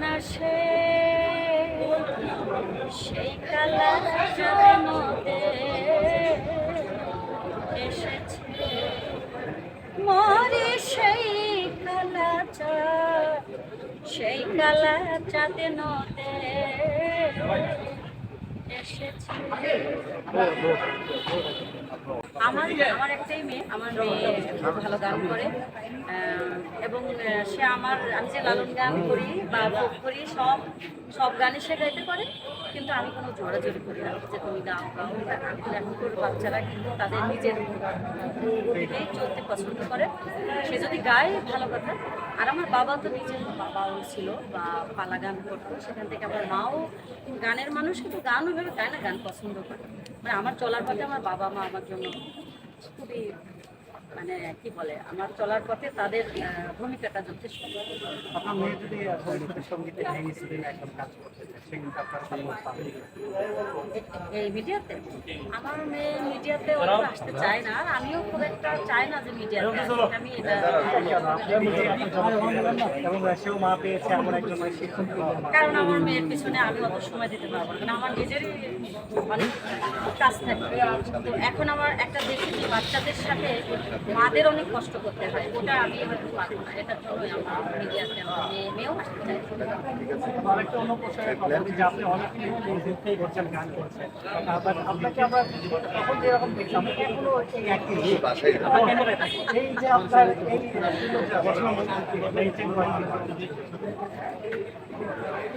মাসে সেই কালা জনতে এসেছে মরে সেই কালা চাঁদ সেই কালা চাঁদে নদে এসেছে আমার আমার একটাই মেয়ে, আমার মেয়ে ভালো গান করে। এবং সে আমার আমি যে লালন গান করি বা ভোগ করি, সব সব গানে সে গাইতে পারে, কিন্তু আমি কোনো জোরাজোরি করি না। যে তুমি গাও গাও এখন এখনকার বাচ্চারা কিন্তু তাদের নিজের গতিতেই চলতে পছন্দ করে। সে যদি গায়, ভালো কথা। আর আমার বাবা তো নিজের বাবাও ছিল বা পালা গান করতো। সেখান থেকে আমার মাও গানের মানুষ, কিন্তু গান ওইভাবে গায় না, গান পছন্দ করে। মানে আমার চলার পথে আমার বাবা মা আমার জন্য খুবই মানে কি বলে আমার চলার পথে তাদের ভূমিকাটা যথেষ্ট। আপনার মেয়ে যদি সঙ্গীতে কাজ করতে এই মিডিয়াতে? আমার মেয়ে মিডিয়াতে আসতে চায় না আর আমিও খুব একটা চাই না যে মিডিয়াতে আমি এটা এবং সেও মা পেয়েছে এমন একজন মানে শিক্ষক পেলেন। কারণ আমার মেয়ের পিছনে আমি অত সময় দিতে পারব না আমার নিজেরই অনেক কাজ থাকে। তো এখন আমার একটা দেখেছি বাচ্চাদের সাথে মাদের অনেক কষ্ট করতে হয় ওটা আমি হয়তো পারব না এটার জন্যই আমার মিডিয়াতে আমার মেয়ে মেয়েও আসতে চাই এই যে আপনার এই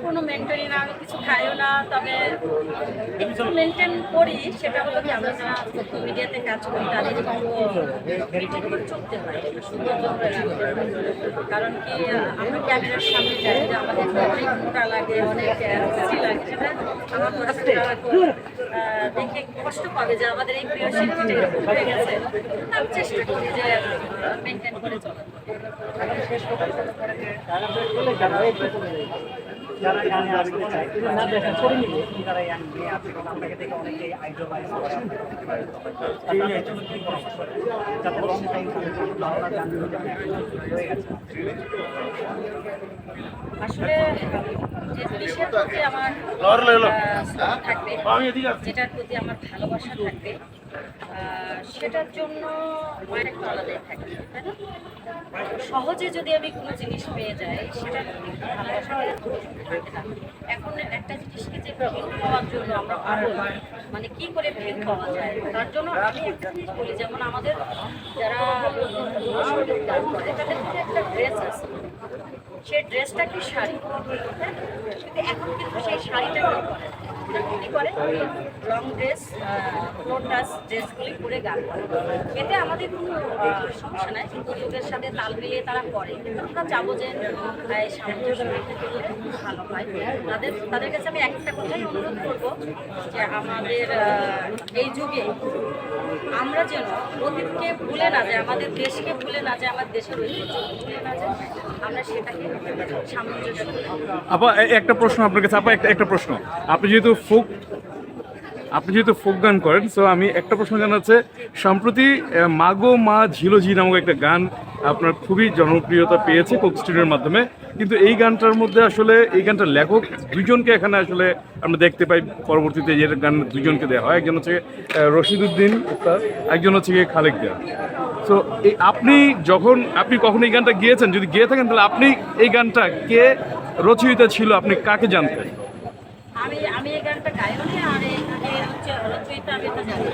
কোনো মেনটেনই না, আমি কিছু খাইও না, তবে একটু মেনটেন করি, সেটা হলো কি, আমরা যারা মিডিয়াতে কাজ করি, তাদের মেনটেন করে চলতে হয়। কারণ কি, আমরা ক্যামেরার সামনে যাই, যে আমাদের অনেক মোটা লাগে, অনেক লাগে, সেটা আমার আহ, দেখে কষ্ট পাবে যে আমাদের এই প্রিয় শিল্পীটা এরকম হয়ে গেছে। আমি চেষ্টা করি যে মেনটেন করে চলার। যারা গানে আসতে চায় না দেখেন করে নিবে যারা ইয়াং মেয়ে আছে কিন্তু আপনাকে দেখে অনেকেই আইডলাইজ করে? যাতে লং টাইম ধারণা হয়ে গেছে আসলে যে জিনিসের প্রতি আমার থাকবে যেটার প্রতি আমার ভালোবাসা থাকবে। সেটার জন্য মায়ের আলাদাই থাকবে তাই না? সহজে যদি আমি কোনো জিনিস পেয়ে যাই, সেটা থাকে এখন একটা জিনিসকে যে ভিউ পাওয়ার জন্য আমরা পাবো মানে কি করে ভিউ পাওয়া যায়? তার জন্য আমি একটা জিনিস বলি, যেমন আমাদের যারা তাদের একটা ড্রেস আছে, সেই ড্রেসটা কি শাড়ি? হ্যাঁ? কিন্তু এখন কিন্তু সেই শাড়িটা করে না। এখন কি করে লং ড্রেস ফ্লোটাস ড্রেসগুলি পরে গান করে। এতে আমাদের কোনো সমস্যা নাই, কিন্তু যুগের সাথে তাল মিলিয়ে তারা করে। আমরা চাবো যে সামঞ্জস্য রেখে চললে ভালো হয়। তাদের তাদের কাছে আমি একটা কথাই অনুরোধ করব যে আমাদের এই যুগে আমরা যেন অতীতকে ভুলে না যায় আমাদের দেশকে ভুলে না যায় আমাদের দেশের ঐতিহ্যকে ভুলে না যায় আমরা সেটাকে সামঞ্জস্য আপা একটা প্রশ্ন আপনার কাছে। আপা, একটা একটা প্রশ্ন। আপনি যেহেতু ফোক আপনি যেহেতু ফোক গান করেন সো আমি একটা প্রশ্ন জানার আছে সম্প্রতি মাগো মা ঝিলো ঝি নামক একটা গান আপনার খুবই জনপ্রিয়তা পেয়েছে কোক স্টুডিওর মাধ্যমে, কিন্তু এই গানটার মধ্যে আসলে এই গানটার লেখক দুজনকে এখানে আসলে আমরা দেখতে পাই, পরবর্তীতে যে গান দুজনকে দেওয়া হয়, একজন হচ্ছে রশিদুদ্দিন উস্তাদ, একজন হচ্ছে গিয়ে খালেক দেওয়া সো এই আপনি যখন, আপনি কখন এই গানটা গিয়েছেন, যদি গিয়ে থাকেন, তাহলে আপনি এই গানটা কে রচয়িতা ছিল, আপনি কাকে জানতেন? আমি আমি এই গানটা গাইও না আর এই হচ্ছে রচয়িতা আমি তো জানি।